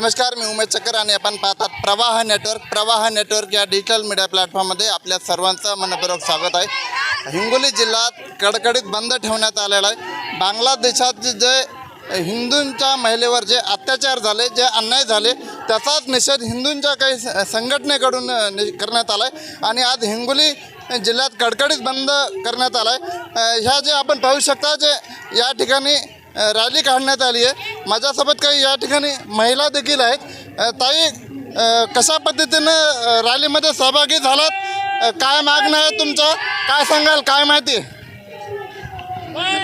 नमस्कार मी उमेश चक्कर आणि आपण पाहतात प्रवाह नेटवर्क प्रवाह नेटवर्क या डिजिटल मीडिया प्लॅटफॉर्ममध्ये आपल्या सर्वांचं मनपूर्वक स्वागत आहे. हिंगोली जिल्ह्यात कडकडीत बंद ठेवण्यात आलेला आहे. बांगलादेशात जे हिंदूंच्या महिलेवर जे अत्याचार झाले जे अन्याय झाले त्याचाच निषेध हिंदूंच्या काही संघटनेकडून नि- करण्यात आला आहे आणि आज हिंगोली जिल्ह्यात कडकडीत बंद करण्यात आला आहे ह्या जे आपण पाहू शकता जे या ठिकाणी रॅली काढण्यात आली आहे. माझ्यासोबत काही या ठिकाणी महिला देखील आहेत. ताई कशा पद्धतीनं रॅलीमध्ये सहभागी झालात? काय मागणं आहे तुमचं? काय सांगाल? काय माहिती?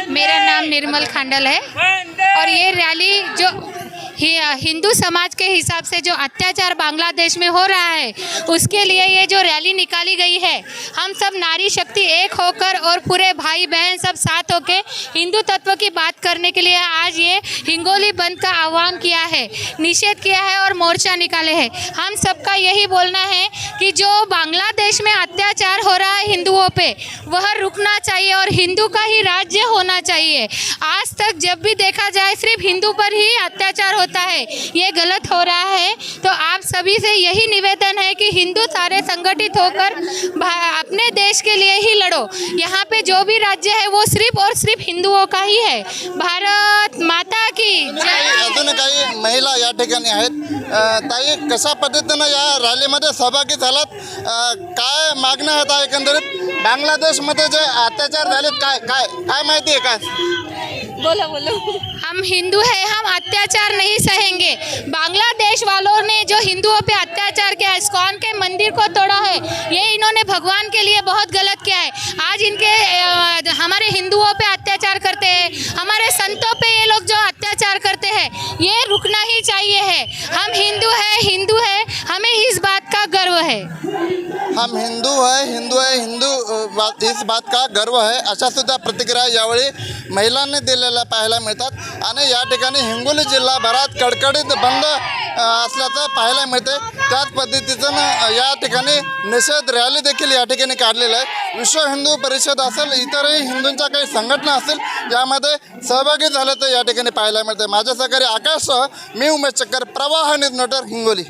मेरा नाम निर्मल खांडल है। और ये रैली जो हिंदू समाज के हिसाब से जो अत्याचार बांग्लादेश में हो रहा है, उसके लिए ये जो रैली निकाली गई है, हम सब नारी शक्ति एक होकर और पूरे भाई बहन सब साथ होकर हिंदू तत्व की बात करने के लिए आज ये हिंगोली बंद का आह्वान किया है, निषेध किया है और मोर्चा निकाले हैं। हम सबका यही बोलना है कि जो बांग्लादेश में अत्याचार हो रहा है हिंदुओं पे, वह रुकना चाहिए और हिंदू का ही राज्य होना चाहिए। आज तक जब भी देखा जाए, सिर्फ़ हिंदू पर ही अत्याचार होता है। ये गलत हो रहा है। तो आप सभी से यही निवेदन है कि हिंदू सारे संगठित होकर अपने देश के लिए ही लड़ो। यहाँ पे जो भी राज्य है, वो सिर्फ़ और सिर्फ़ हिंदुओं का ही है। भारत माता की अजून काही महिला या ताई, कशा पद्धतीनं या रॅलीमध्ये सहभागी झालात? काय मागण्या आहेत एकंदरीत? जे अत्याचार झालेत, काय काय? बोलो बोलो। हम हिंदू हैं हम अत्याचार नहीं सहेंगे। बांग्लादेश वालों ने जो हिंदुओं पे अत्याचार किया है इस्कॉन के मंदिर को तोड़ा है ये इन्होंने भगवान के लिए बहुत गलत किया है। आज इनके हमारे हिंदुओं पे अत्याचार करते हैं हमारे संतों पे ये लोग जो अत्याचार करते हैं ये रुकना ही चाहिए है। हम हिंदू हैं हिंदू है हमें इस बात का गर्व है। हम हिंदू है हिंदू है हिंदू। बात इस बात का गर्व है अशा सुद्धा प्रतिक्रिया यावेळी महिलांनी दिलेल्या पाहायला मिळतात. आणि या ठिकाणी हिंगोली जिल्हाभरात कडकडीत बंद असल्याचं पाहायला मिळते. त्याच पद्धतीचं या ठिकाणी निषेध रॅली देखील या ठिकाणी काढलेलं आहे. विश्व हिंदू परिषद असेल इतरही हिंदूंच्या काही संघटना असतील यामध्ये सहभागी झाल्याचं या ठिकाणी पाहायला मिळते माझ्या सहकारी आकाशसह मी उमेश चक्कर प्रवाह न्यूज नोटर हिंगोली.